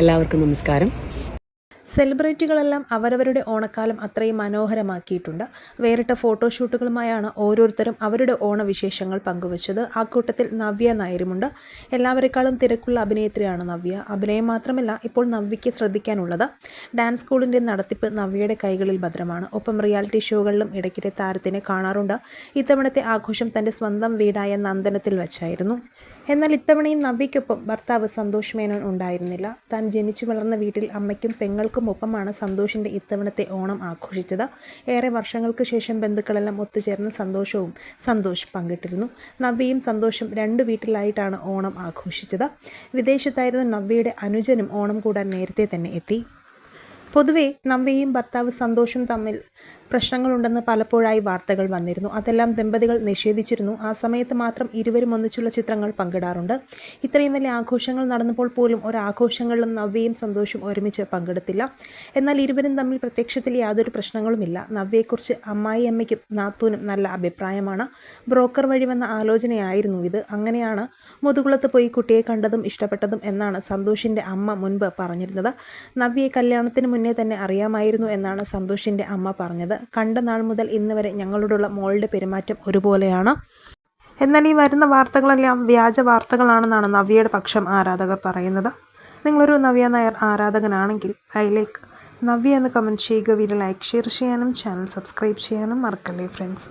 എല്ലാവർക്കും നമസ്കാരം. സെലിബ്രിറ്റികളെല്ലാം അവരവരുടെ ഓണക്കാലം അത്രയും മനോഹരമാക്കിയിട്ടുണ്ട്. വേറിട്ട ഫോട്ടോഷൂട്ടുകളുമായാണ് ഓരോരുത്തരും അവരുടെ ഓണവിശേഷങ്ങൾ പങ്കുവച്ചത്. ആ കൂട്ടത്തിൽ നവ്യ നായരുമുണ്ട്. എല്ലാവരെക്കാളും തിരക്കുള്ള അഭിനേത്രിയാണ് നവ്യ. അഭിനയം മാത്രമല്ല ഇപ്പോൾ നവ്യയ്ക്ക് ശ്രദ്ധിക്കാനുള്ളത് ഡാൻസ് സ്കൂളിന്റെ നടത്തിപ്പ് നവ്യയുടെ കൈകളിൽ ഭദ്രമാണ്. ഒപ്പം റിയാലിറ്റി ഷോകളിലും ഇടയ്ക്കിടെ താരത്തിനെ കാണാറുണ്ട്. ഇത്തവണത്തെ ആഘോഷം തന്റെ സ്വന്തം വീടായ നന്ദനത്തിൽ വെച്ചായിരുന്നു. എന്നാൽ ഇത്തവണയും നവ്യയ്ക്കൊപ്പം ഭർത്താവ് സന്തോഷ് മേനോൻ ഉണ്ടായിരുന്നില്ല. താൻ ജനിച്ചു വളർന്ന വീട്ടിൽ അമ്മയ്ക്കും പെങ്ങൾക്കും ഒപ്പമാണ് സന്തോഷിന്റെ ഇത്തവണത്തെ ഓണം ആഘോഷിച്ചത്. ഏറെ വർഷങ്ങൾക്ക് ശേഷം ബന്ധുക്കളെല്ലാം ഒത്തുചേർന്ന് സന്തോഷവും സന്തോഷ് പങ്കിട്ടിരുന്നു. നവ്യയും സന്തോഷം രണ്ട് വീട്ടിലായിട്ടാണ് ഓണം ആഘോഷിച്ചത്. വിദേശത്തായിരുന്ന നവ്യയുടെ അനുജനും ഓണം കൂടാൻ നേരത്തെ തന്നെ എത്തി. പൊതുവേ നവ്യയും ഭർത്താവ് സന്തോഷും തമ്മിൽ പ്രശ്നങ്ങളുണ്ടെന്ന് പലപ്പോഴായി വാർത്തകൾ വന്നിരുന്നു. അതെല്ലാം ദമ്പതികൾ നിഷേധിച്ചിരുന്നു. ആ സമയത്ത് മാത്രം ഇരുവരും ഒന്നിച്ചുള്ള ചിത്രങ്ങൾ പങ്കിടാറുണ്ട്. ഇത്രയും വലിയ ആഘോഷങ്ങൾ നടന്നപ്പോൾ പോലും ഒരാഘോഷങ്ങളിലും നവ്യയും സന്തോഷും ഒരുമിച്ച് പങ്കെടുത്തില്ല. എന്നാൽ ഇരുവരും തമ്മിൽ പ്രത്യക്ഷത്തിൽ യാതൊരു പ്രശ്നങ്ങളുമില്ല. നവ്യയെക്കുറിച്ച് അമ്മായി അമ്മയ്ക്കും നാത്തൂനും നല്ല അഭിപ്രായമാണ്. ബ്രോക്കർ വഴി വന്ന ആലോചനയായിരുന്നു ഇത്. അങ്ങനെയാണ് മുതുകുളത്ത് പോയി കുട്ടിയെ കണ്ടതും ഇഷ്ടപ്പെട്ടതും എന്നാണ് സന്തോഷിന്റെ അമ്മ മുൻപ് പറഞ്ഞിരുന്നത്. നവ്യയെ കല്യാണത്തിന് മുന്നേ തന്നെ അറിയാമായിരുന്നു എന്നാണ് സന്തോഷിന്റെ അമ്മ പറഞ്ഞത്. കണ്ട നാൾ മുതൽ ഇന്ന് വരെ ഞങ്ങളോടുള്ള മോളുടെ പെരുമാറ്റം ഒരുപോലെയാണ്. എന്നാൽ ഈ വരുന്ന വാർത്തകളെല്ലാം വ്യാജ വാർത്തകളാണെന്നാണ് നവ്യയുടെ പക്ഷം ആരാധകർ പറയുന്നത്. നിങ്ങളൊരു നവ്യ നായർ ആരാധകനാണെങ്കിൽ ഐ ലൈക്ക് നവ്യ എന്ന് കമന്റ് ചെയ്യുക വീഡിയോ ലൈക്ക് ഷെയർ ചെയ്യാനും ചാനൽ സബ്സ്ക്രൈബ് ചെയ്യാനും മറക്കല്ലേ ഫ്രണ്ട്സ്